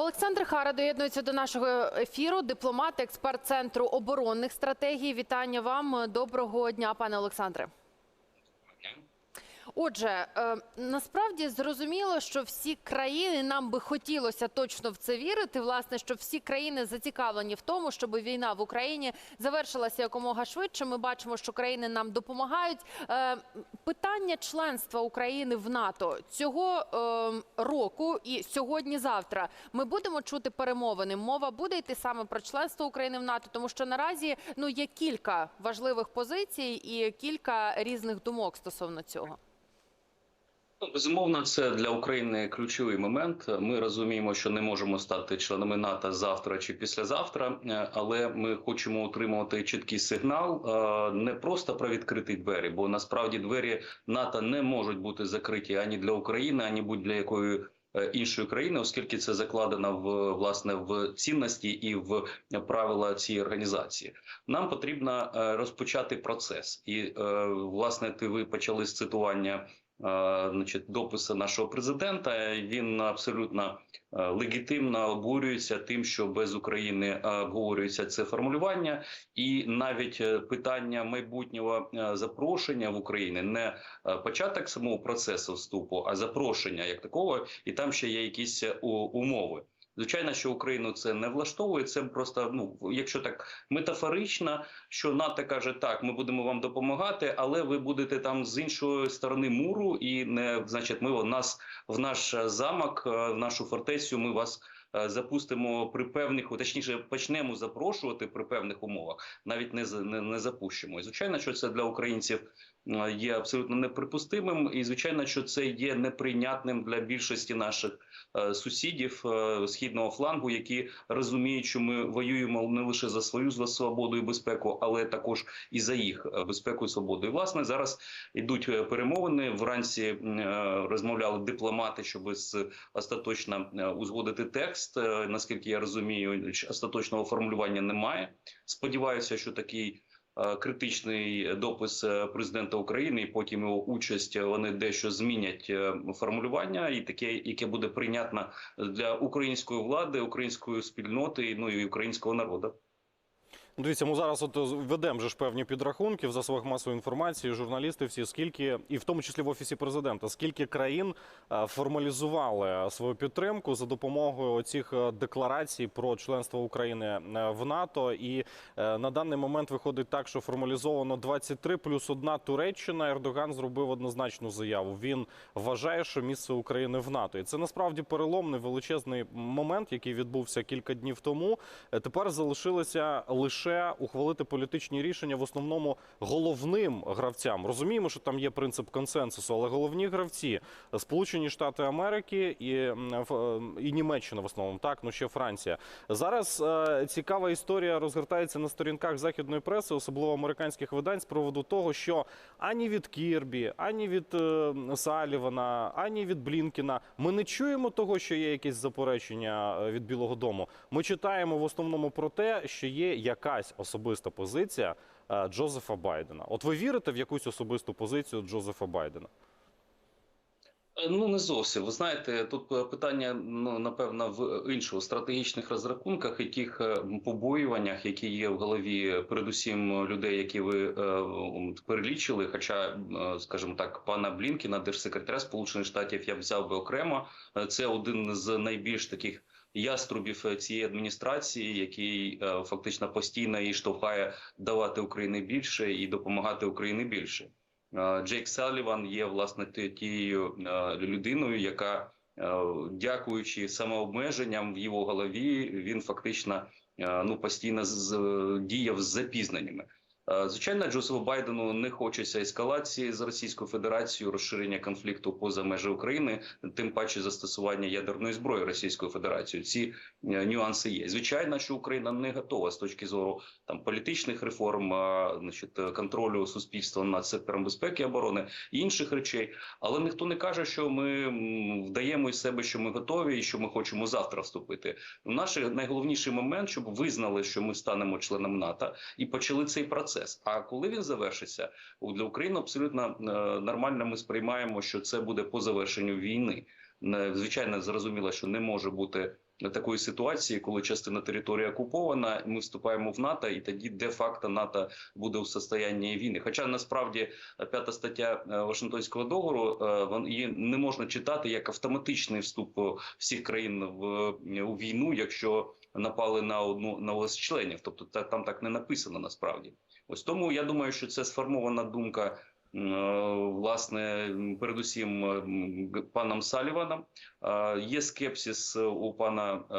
Олександр Хара доєднується до нашого ефіру. Дипломат, експерт центру оборонних стратегій. Вітання вам. Доброго дня, пане Олександре. Отже, е, насправді зрозуміло, що всі країни нам би хотілося точно в це вірити. Власне, що всі країни зацікавлені в тому, щоб війна в Україні завершилася якомога швидше. Ми бачимо, що країни нам допомагають. Е, Питання членства України в НАТО цього е, року і сьогодні-завтра ми будемо чути перемовини. Мова буде йти саме про членство України в НАТО, тому що наразі ну є кілька важливих позицій і кілька різних думок стосовно цього. Ну, Безумовно, це для України ключовий момент. Ми розуміємо, що не можемо стати членами НАТО завтра чи післязавтра, е, але ми хочемо отримувати чіткий сигнал е, не просто про відкриті двері, бо насправді двері НАТО не можуть бути закриті ані для України, ані будь-для якої. е, Іншої країни, оскільки це закладено в власне в цінності і в правила цієї організації, нам потрібно розпочати процес. І власне, ти ви почали з цитування значить, дописи нашого президента. Він абсолютно е, легітимно обурюється тим, що без України е, обговорюється це формулювання, і навіть е, питання майбутнього е, запрошення в Україні не е, початок самого процесу вступу, а запрошення як такого, і там ще є якісь е, умови. Звичайно, що Україну це не влаштовує. Це просто ну, якщо так метафорично, що НАТО каже, так, ми будемо вам допомагати, але ви будете там з іншої сторони муру, і не значить, ми в нас в наш замок, е, в нашу фортецю. Ми вас запустимо при певних, точніше, почнемо запрошувати при певних умовах, навіть не не, не запущимо. І звичайно, що це для українців е, є абсолютно неприпустимим, і звичайно, що це є неприйнятним для більшості наших е, сусідів е, східного флангу, які розуміють, що ми воюємо не лише за свою за свободу і безпеку, але також і за їх е, безпеку і свободу. І власне зараз йдуть е, перемовини. Вранці е, розмовляли дипломати, щоб остаточно е, узгодити текст. Е, Наскільки я розумію, остаточного формулювання немає. Сподіваюся, що такий. е, Критичний допис е, президента України, і потім його участь вони дещо змінять формулювання, і таке, яке буде прийнятно для української влади, української спільноти, ну і українського народу. Ну, Дивіться, ми зараз от ведемо же ж певні підрахунки в засобах масової інформації, журналісти всі, скільки, і в тому числі в офісі президента, скільки країн е, формалізували свою підтримку за допомогою оцих е, декларацій про членство України е, в НАТО. І е, на даний момент виходить так, що формалізовано 23 плюс одна Туреччина. Ердоган зробив однозначну заяву. Він вважає, що місце України в НАТО, і це насправді переломний величезний момент, який відбувся кілька днів тому. Е, Тепер залишилося лише ухвалити політичні рішення в основному головним гравцям. Розуміємо, що там є принцип консенсусу, але головні гравці Сполучені Штати Америки і, е, і Німеччина в основному, так ну ще Франція. Зараз е, цікава історія розгортається на сторінках західної преси, особливо американських видань, з приводу того, що ані від Кірбі, ані від е, Салівана, ані від Блінкіна ми не чуємо того, що є якісь заперечення від Білого Дому. Ми читаємо в основному про те, що є якась особиста позиція е, Джозефа Байдена. От ви вірите в якусь особисту позицію Джозефа Байдена? Е, Ну не зовсім. Ви знаєте, тут питання ну напевно в іншому стратегічних розрахунках, яких е, побоюваннях, які є в голові, передусім людей, які ви е, перелічили. Хоча, скажімо так, пана Блінкіна, держсекретаря Сполучених Штатів, я взяв би окремо. Це один з найбільш таких. Яструбів е, цієї адміністрації, який е, фактично постійно і штовхає давати Україні більше і допомагати Україні більше. Е, Джейк Салліван є власне тією людиною, яка, дякуючи самообмеженням в його голові, він фактично ну постійно діяв з запізненнями. Е, Звичайно, Джозефу Байдену не хочеться ескалації з Російською Федерацією, розширення конфлікту поза межі України, тим паче застосування ядерної зброї Російською Федерацією. Ці е, нюанси є. Звичайно, що Україна не готова з точки зору там політичних реформ, значить, е, контролю суспільства над сектором безпеки і оборони і інших речей. Але ніхто не каже, що ми вдаємо із себе, що ми готові і що ми хочемо завтра вступити. Наш найголовніший момент, щоб визнали, що ми станемо членом НАТО, і почали цей процес. А коли він завершиться, для України абсолютно е, нормально ми сприймаємо, що це буде по завершенню війни. Звичайно, зрозуміло, що не може бути такої ситуації, коли частина території окупована, ми вступаємо в НАТО, і тоді де-факто НАТО буде у состоянні війни. Хоча насправді е, п'ята стаття е, Вашингтонського договору її не можна читати як автоматичний вступ всіх країн в у війну, якщо напали на одну на ось членів. Тобто та- там так не написано насправді. Ось тому я думаю, що це сформована думка. Е, Власне, передусім паном Саліваном Е, є скепсис у пана е,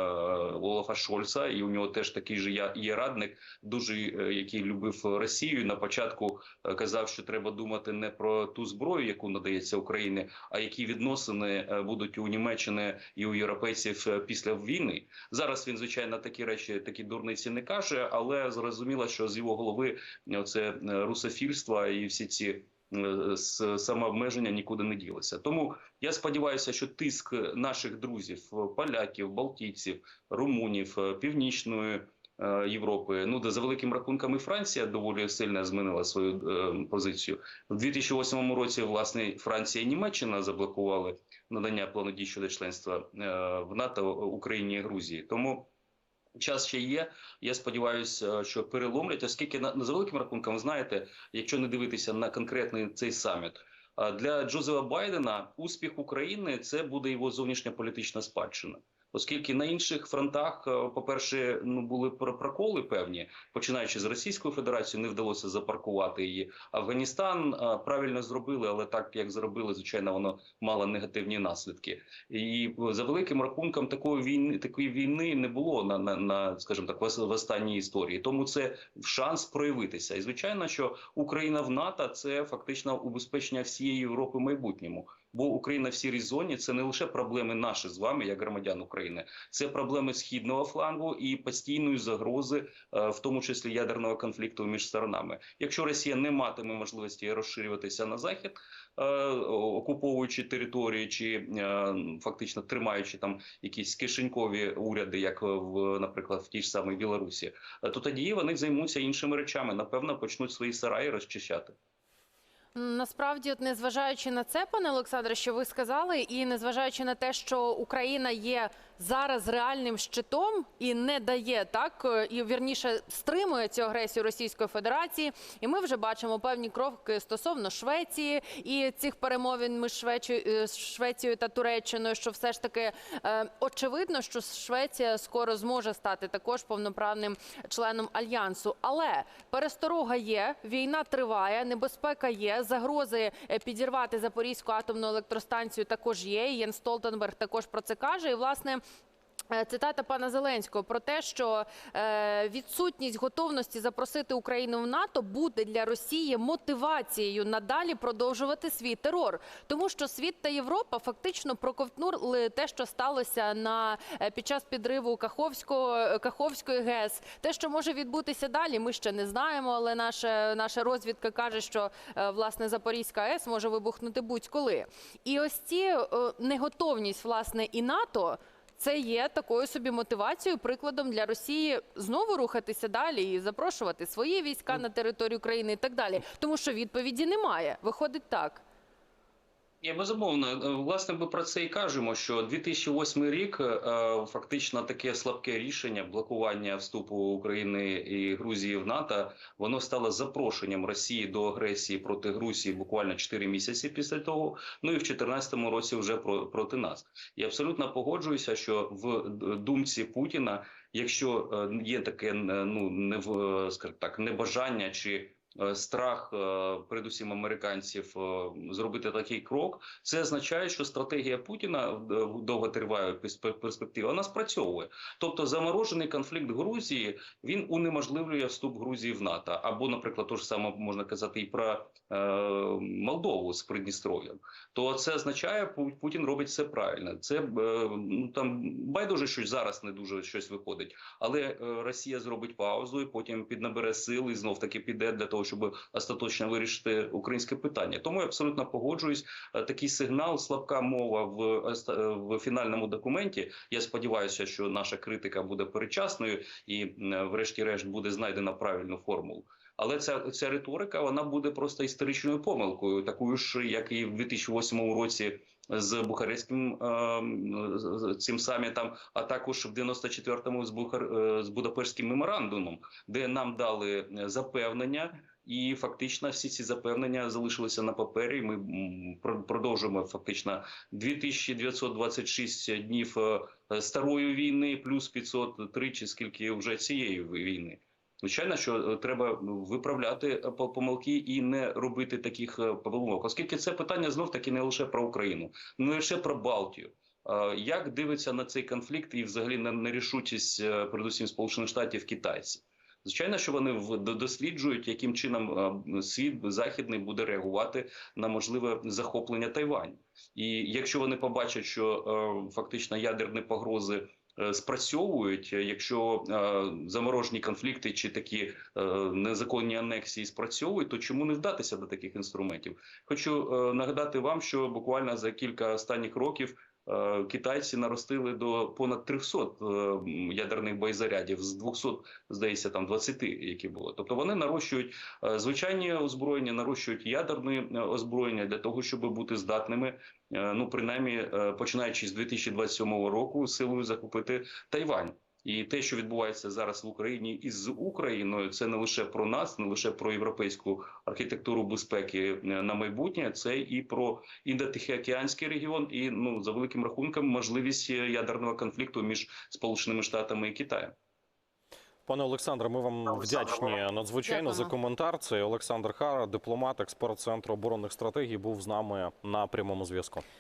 Олафа Шольца, і у нього теж такий же є радник, дуже е, який любив Росію. На початку е, казав, що треба думати не про ту зброю, яку надається Україні, а які відносини будуть у Німеччини і у європейців після війни. Зараз він звичайно такі речі, такі дурниці не каже, але зрозуміло, що з його голови це русофільство і всі ці. Е, Самообмеження нікуди не ділося. Тому я сподіваюся, що тиск наших друзів, е, поляків, балтійців, румунів, е, північної Європи, ну де за великим рахунком і Франція доволі сильно змінила свою е, позицію. У 2008 році власне Франція і Німеччина заблокували надання плану дій щодо членства е, в НАТО Україні і Грузії. Тому час ще є. Я сподіваюся, що переломлять, оскільки на, за великим рахунком, знаєте, якщо не дивитися на конкретний цей саміт. Для Джозефа Байдена успіх України це буде його зовнішня політична спадщина. Оскільки на інших фронтах, е, по-перше, ну були про- проколи певні, починаючи з Російською Федерацією, не вдалося запаркувати її. Афганістан е, правильно зробили, але так як зробили, звичайно, воно мало негативні наслідки. І за великим рахунком такої війни, такої війни не було на, на, на скажімо так, в останній історії. Тому це шанс проявитися. І звичайно, що Україна в НАТО це фактично убезпечення всієї Європи в майбутньому. Бо Україна в сірій зоні це не лише проблеми наші з вами, як громадян України, це проблеми східного флангу і постійної загрози, е, в тому числі ядерного конфлікту між сторонами. Якщо Росія не матиме можливості розширюватися на захід, е, окуповуючи території чи е, фактично тримаючи там якісь кишенькові уряди, як в, наприклад, в тій ж самій Білорусі, то тоді вони займуться іншими речами. Напевно, почнуть свої сараї розчищати. Насправді, от незважаючи на це, пане Олександре, що ви сказали, і незважаючи на те, що Україна є зараз реальним щитом і не дає так, е, і вірніше стримує цю агресію Російської Федерації, і ми вже бачимо певні кроки стосовно Швеції і цих перемовин між е, Швецією та Туреччиною, що все ж таки е, очевидно, що Швеція скоро зможе стати також повноправним членом альянсу. Але пересторога є, війна триває, небезпека є, загрози підірвати Запорізьку атомну електростанцію також є. Єн Столтенберг також про це каже. І власне. Е, Цитата пана Зеленського про те, що е, відсутність готовності запросити Україну в НАТО буде для Росії мотивацією надалі продовжувати свій терор, тому що світ та Європа фактично проковтнули те, що сталося на е, під час підриву Каховського Каховської ГЕС. Те, що може відбутися далі, ми ще не знаємо. Але наша наша розвідка каже, що власне Запорізька АЕС може вибухнути будь-коли. І ось ці неготовність власне і НАТО. Це є такою собі мотивацією, прикладом для Росії знову рухатися далі і запрошувати свої війська на територію країни і так далі, тому що відповіді немає. Виходить так. Ні, безумовно, Е, власне, ми про це і кажемо. Що 2008 рік е, фактично таке слабке рішення блокування вступу України і Грузії в НАТО, воно стало запрошенням Росії до агресії проти Грузії буквально 4 місяці після того. Ну і в 2014 році вже про, проти нас. Я абсолютно погоджуюся, що в думці Путіна, якщо е, є таке е, ну не в так, небажання чи е, страх, е, передусім американців, е, зробити такий крок, це означає, що стратегія Путіна в перспе- перспективі вона спрацьовує. Тобто, заморожений конфлікт Грузії він унеможливлює вступ Грузії в НАТО, або, наприклад, то ж саме можна казати і про е, Молдову з Придністров'ям. То це означає, Пу- Путін робить все правильно. Це е, ну там байдуже, що зараз не дуже щось виходить, але е, Росія зробить паузу і потім піднабере сил і знов таки піде для того, щоб остаточно вирішити українське питання. Тому я абсолютно погоджуюсь. Е, Такий сигнал, слабка мова в, в фінальному документі. Я сподіваюся, що наша критика буде перечасною і, врешті-решт, буде знайдена правильну формулу. Але ця, ця риторика вона буде просто історичною помилкою, такою ж, як і в 2008 році з Бухарестським е, цим самітом, а також в 94-му з, Бухар, е, з Будапештським меморандумом, де нам дали е, запевнення. І фактично всі ці запевнення залишилися на папері. Ми про- продовжуємо фактично 2926 днів е, старої війни, плюс 503 чи скільки вже цієї війни. Звичайно, що е, треба виправляти е, по- помилки і не робити таких помилок, оскільки це питання знов таки не лише про Україну, не лише про Балтію. Як дивиться на цей конфлікт і взагалі на нерішучість, передусім Сполучених Штатів китайці? Звичайно, що вони досліджують, яким чином світ західний буде реагувати на можливе захоплення Тайваню. І якщо вони побачать, що е, фактично ядерні погрози е, спрацьовують, якщо е, заморожені конфлікти чи такі незаконні анексії спрацьовують, то чому не вдатися до таких інструментів? Хочу нагадати вам, що буквально за кілька останніх років. Е, Китайці наростили до понад 300 е, ядерних боєзарядів з 200, здається, там 20, які було. Тобто вони нарощують е, звичайні озброєння, нарощують ядерне озброєння для того, щоб бути здатними, ну принаймні, починаючи з 2027 року, силою захопити Тайвань. І те, що відбувається зараз в Україні і з Україною, це не лише про нас, не лише про європейську архітектуру безпеки е, на майбутнє, це і про індотихоокеанський регіон, і ну за великим рахунком можливість е, ядерного конфлікту між Сполученими Штатами і Китаєм. Пане Олександре, ми вам вдячні надзвичайно за коментар. Це Олександр Хара, дипломат, експерт центру оборонних стратегій, був з нами на прямому зв'язку.